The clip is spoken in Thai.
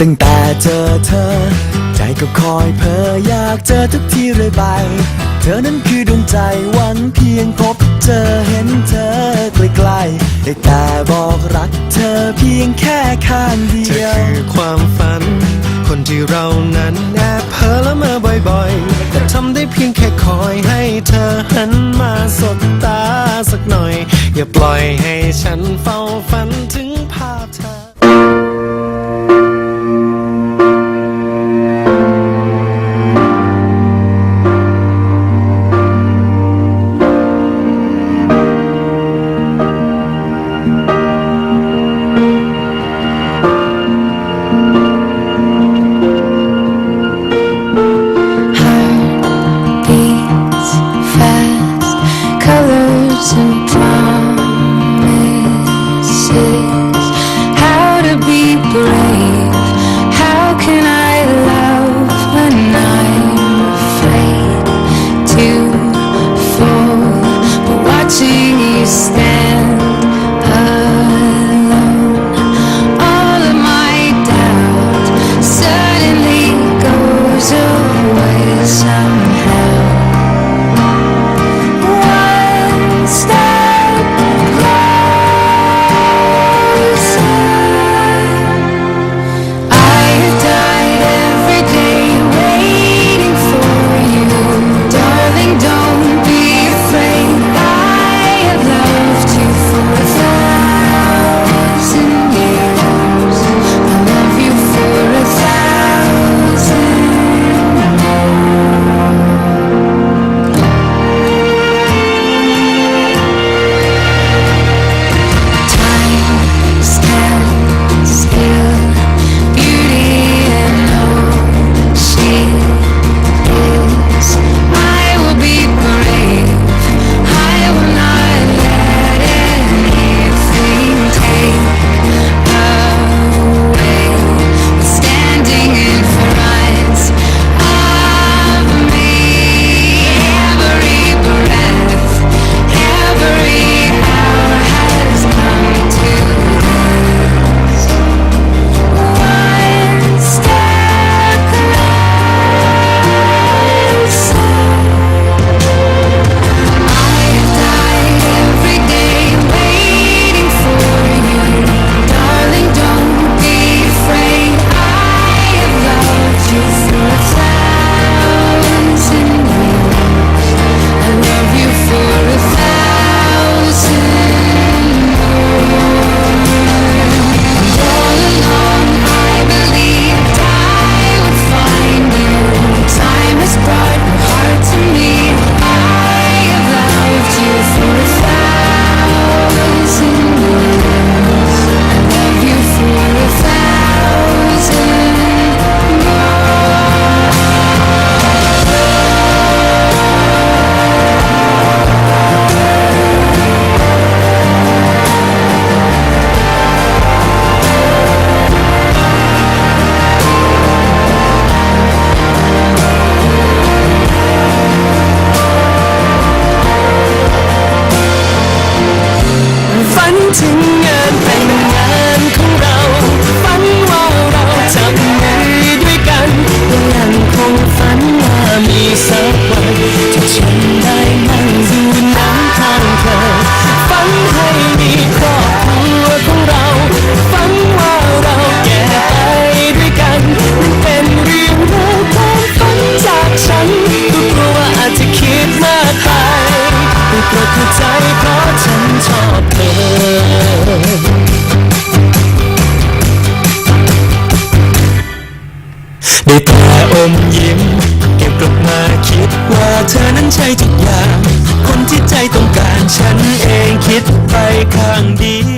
ตั้งแต่เจอเธอ ใจก็คอยเพ้ออยากเจอทุกทีเรื่อยไป เธอนั้นคือดวงใจหวังเพียงพบเจอเห็นเธอใกล้ๆได้แต่บอกรักเธอเพียงแค่ข้างเดียวเธอคือความฝัน คนที่เรานั้นแอบเพ้อและเมอบ่อยๆ แต่ทำได้เพียงแค่คอยให้เธอหันมาสบตาสักหน่อย อย่าปล่อยให้ฉันเฝ้าฝันถึง โปรดเข้าใจเพราะฉันชอบเธอได้แต่อมยิ้มเก็บกลับมาคิดว่าเธอนั้นใช่ทุกอย่าง คนที่ใจต้องการฉันเองคิดไปข้างเดียว